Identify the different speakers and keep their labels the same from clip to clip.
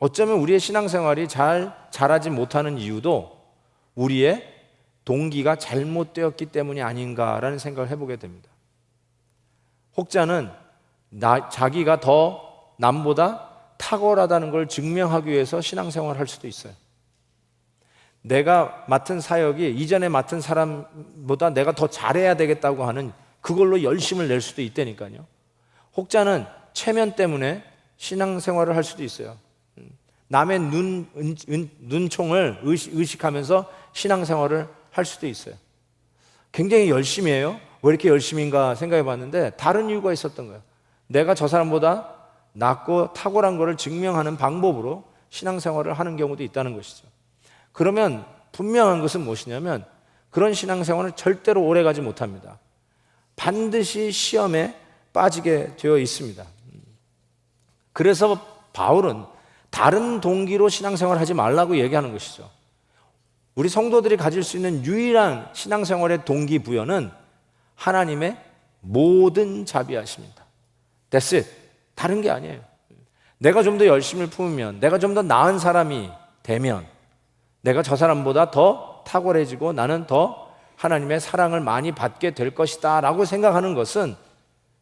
Speaker 1: 어쩌면 우리의 신앙생활이 잘 자라지 못하는 이유도 우리의 동기가 잘못되었기 때문이 아닌가라는 생각을 해보게 됩니다. 혹자는 나, 자기가 더 남보다 탁월하다는 걸 증명하기 위해서 신앙생활을 할 수도 있어요. 내가 맡은 사역이 이전에 맡은 사람보다 내가 더 잘해야 되겠다고 하는 그걸로 열심을 낼 수도 있다니까요. 혹자는 체면 때문에 신앙생활을 할 수도 있어요. 음, 남의 눈, 은- 은- 눈총을 의식, 의식 하면서 신앙생활을 할 수도 있어요. 굉장히 열심히 해요. 왜 이렇게 열심인가 생각해 봤는데 다른 이유가 있었던 거예요. 내가 저 사람보다 낫고 탁월한 것을 증명하는 방법으로 신앙생활을 하는 경우도 있다는 것이죠. 그러면 분명한 것은 무엇이냐면 그런 신앙생활은 절대로 오래 가지 못합니다. 반드시 시험에 빠지게 되어 있습니다. 그래서 바울은 다른 동기로 신앙생활 하지 말라고 얘기하는 것이죠. 우리 성도들이 가질 수 있는 유일한 신앙생활의 동기부여는 하나님의 모든 자비하십니다. That's it. 다른 게 아니에요. 내가 좀 더 열심을 품으면, 내가 좀 더 나은 사람이 되면, 내가 저 사람보다 더 탁월해지고 나는 더 하나님의 사랑을 많이 받게 될 것이다 라고 생각하는 것은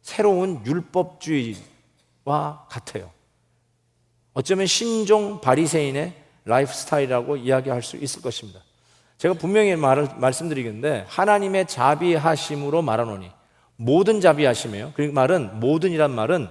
Speaker 1: 새로운 율법주의와 같아요. 어쩌면 신종 바리새인의 라이프 스타일이라고 이야기할 수 있을 것입니다. 제가 분명히 말을, 말씀드리겠는데 하나님의 자비하심으로 말하노니 모든 자비하심이에요. 그 말은 모든이란 말은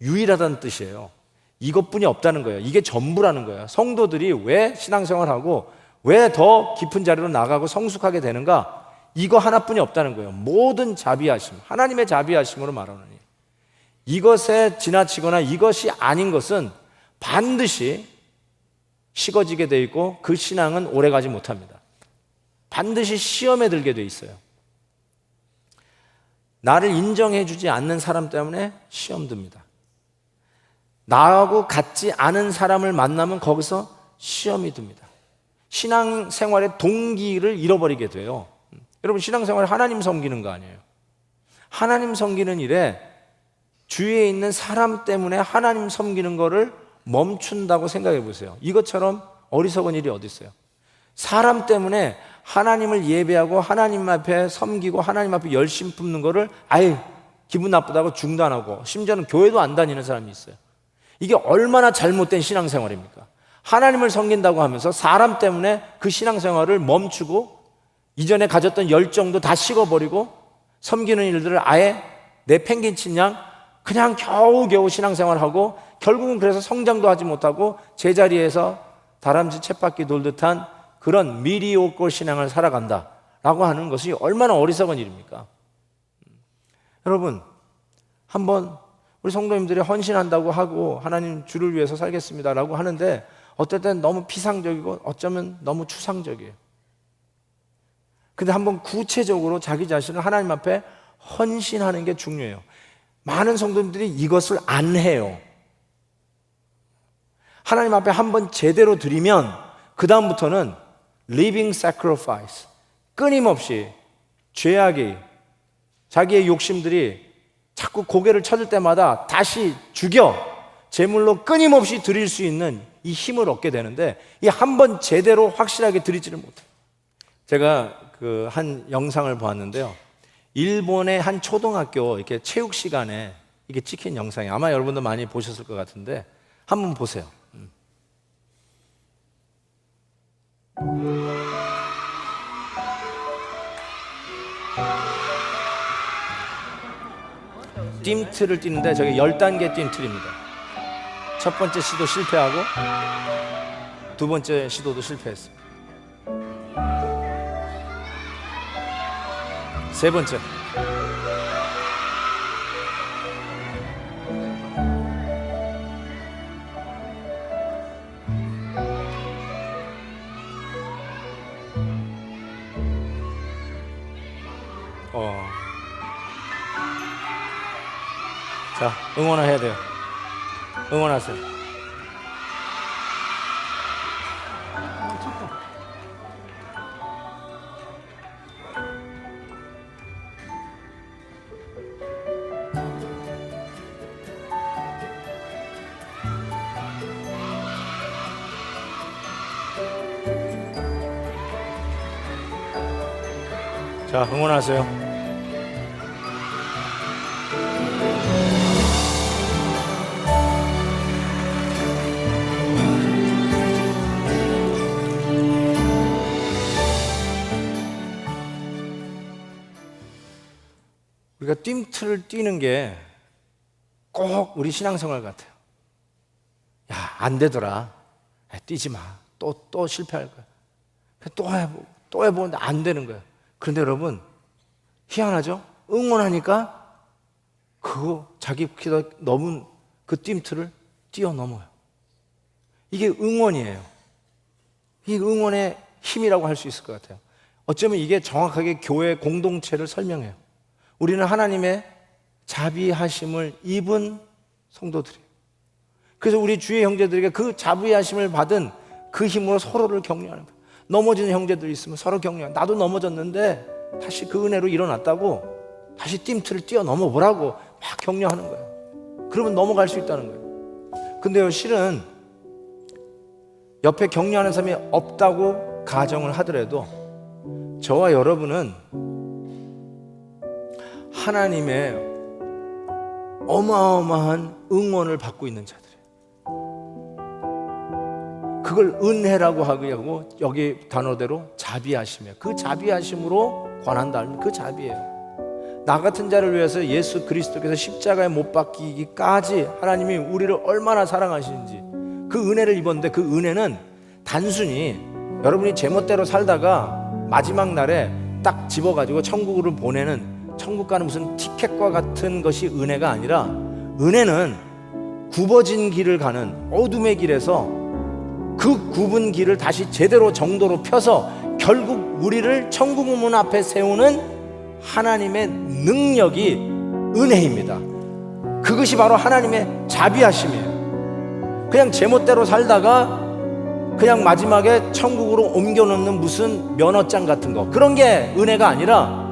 Speaker 1: 유일하다는 뜻이에요. 이것뿐이 없다는 거예요. 이게 전부라는 거예요. 성도들이 왜 신앙생활하고 왜 더 깊은 자리로 나가고 성숙하게 되는가? 이거 하나뿐이 없다는 거예요. 모든 자비하심, 하나님의 자비하심으로 말하노니 이것에 지나치거나 이것이 아닌 것은 반드시 식어지게 돼 있고 그 신앙은 오래 가지 못합니다. 반드시 시험에 들게 돼 있어요. 나를 인정해 주지 않는 사람 때문에 시험 듭니다. 나하고 같지 않은 사람을 만나면 거기서 시험이 듭니다. 신앙생활의 동기를 잃어버리게 돼요. 여러분 신앙생활 하나님 섬기는 거 아니에요. 하나님 섬기는 일에 주위에 있는 사람 때문에 하나님 섬기는 거를 멈춘다고 생각해 보세요. 이것처럼 어리석은 일이 어디 있어요? 사람 때문에 하나님을 예배하고 하나님 앞에 섬기고 하나님 앞에 열심 품는 거를 아예 기분 나쁘다고 중단하고 심지어는 교회도 안 다니는 사람이 있어요. 이게 얼마나 잘못된 신앙생활입니까? 하나님을 섬긴다고 하면서 사람 때문에 그 신앙생활을 멈추고 이전에 가졌던 열정도 다 식어버리고 섬기는 일들을 아예 내팽개친 양 그냥 겨우겨우 신앙생활하고 결국은 그래서 성장도 하지 못하고 제자리에서 다람쥐 쳇바퀴 돌듯한 그런 미리오골 신앙을 살아간다 라고 하는 것이 얼마나 어리석은 일입니까? 여러분 한번 우리 성도님들이 헌신한다고 하고 하나님 주를 위해서 살겠습니다 라고 하는데 어떨 땐 너무 피상적이고 어쩌면 너무 추상적이에요. 근데 한번 구체적으로 자기 자신을 하나님 앞에 헌신하는 게 중요해요. 많은 성도님들이 이것을 안 해요. 하나님 앞에 한번 제대로 드리면 그다음부터는 living sacrifice 끊임없이 죄악이 자기의 욕심들이 자꾸 고개를 쳐들 때마다 다시 죽여 제물로 끊임없이 드릴 수 있는 이 힘을 얻게 되는데 이 한 번 제대로 확실하게 드리지를 못해요. 제가 그 한 영상을 보았는데요. 일본의 한 초등학교 이렇게 체육 시간에 이게 찍힌 영상이 아마 여러분도 많이 보셨을 것 같은데 한번 보세요. 음. 띵트를 뛰는데 저게 10단계 띵트입니다. 첫 번째 시도 실패하고 두 번째 시도도 실패했어요. 세 번째. 어. 자, 응원을 해야 돼요. 응원하세요. 자, 응원하세요. 우리가 뜀틀을 뛰는 게 꼭 우리 신앙생활 같아요. 야, 안 되더라. 야, 뛰지 마. 또, 또 실패할 거야. 또 해보고, 또 해보는데 안 되는 거야. 그런데 여러분, 희한하죠? 응원하니까 그거 자기 키가 넘은 그 뜀틀을 뛰어넘어요. 이게 응원이에요. 이 응원의 힘이라고 할 수 있을 것 같아요. 어쩌면 이게 정확하게 교회 공동체를 설명해요. 우리는 하나님의 자비하심을 입은 성도들이에요. 그래서 우리 주의 형제들에게 그 자비하심을 받은 그 힘으로 서로를 격려하는 거예요. 넘어지는 형제들이 있으면 서로 격려. 나도 넘어졌는데 다시 그 은혜로 일어났다고 다시 뜀틀을 뛰어넘어 보라고 막 격려하는 거예요. 그러면 넘어갈 수 있다는 거예요. 근데요, 실은 옆에 격려하는 사람이 없다고 가정을 하더라도 저와 여러분은 하나님의 어마어마한 응원을 받고 있는 자들이에요. 그걸 은혜라고 하고 여기 단어대로 자비하심이에요. 그 자비하심으로 권한다. 그 자비예요. 나 같은 자를 위해서 예수 그리스도께서 십자가에 못 박히기까지 하나님이 우리를 얼마나 사랑하시는지 그 은혜를 입었는데 그 은혜는 단순히 여러분이 제멋대로 살다가 마지막 날에 딱 집어가지고 천국으로 보내는 천국 가는 무슨 티켓과 같은 것이 은혜가 아니라 은혜는 굽어진 길을 가는 어둠의 길에서 그 굽은 길을 다시 제대로 정도로 펴서 결국 우리를 천국 문 앞에 세우는 하나님의 능력이 은혜입니다. 그것이 바로 하나님의 자비하심이에요. 그냥 제멋대로 살다가 그냥 마지막에 천국으로 옮겨놓는 무슨 면허장 같은 거 그런 게 은혜가 아니라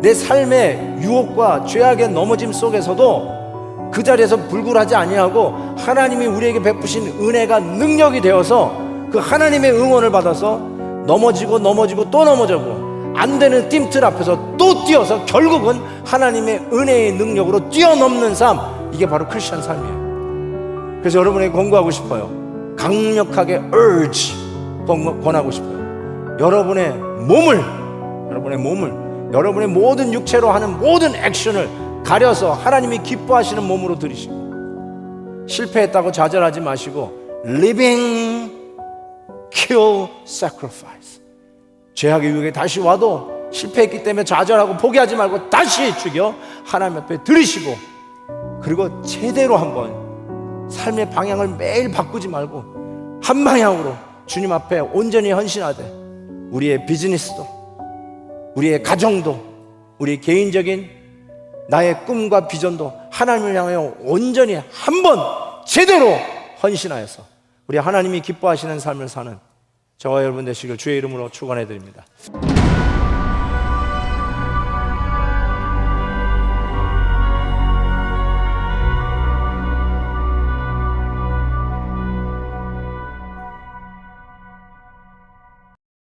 Speaker 1: 내 삶의 유혹과 죄악의 넘어짐 속에서도 그 자리에서 불굴하지 아니하고 하나님이 우리에게 베푸신 은혜가 능력이 되어서 그 하나님의 응원을 받아서 넘어지고 넘어지고 또 넘어지고 안 되는 띠틀 앞에서 또 뛰어서 결국은 하나님의 은혜의 능력으로 뛰어넘는 삶 이게 바로 크리스천 삶이에요. 그래서 여러분에게 권고하고 싶어요. 강력하게 urge 권하고 싶어요. 여러분의 몸을 여러분의 몸을 여러분의 모든 육체로 하는 모든 액션을 가려서 하나님이 기뻐하시는 몸으로 들이시고 실패했다고 좌절하지 마시고 living kill sacrifice. 죄악의 유혹에 다시 와도 실패했기 때문에 좌절하고 포기하지 말고 다시 죽여 하나님 앞에 들이시고 그리고 제대로 한번 삶의 방향을 매일 바꾸지 말고 한 방향으로 주님 앞에 온전히 헌신하되 우리의 비즈니스도 우리의 가정도 우리 개인적인 나의 꿈과 비전도 하나님을 향하여 온전히 한 번 제대로 헌신하여서 우리 하나님이 기뻐하시는 삶을 사는 저와 여러분 되시길 주의 이름으로 축원해 드립니다.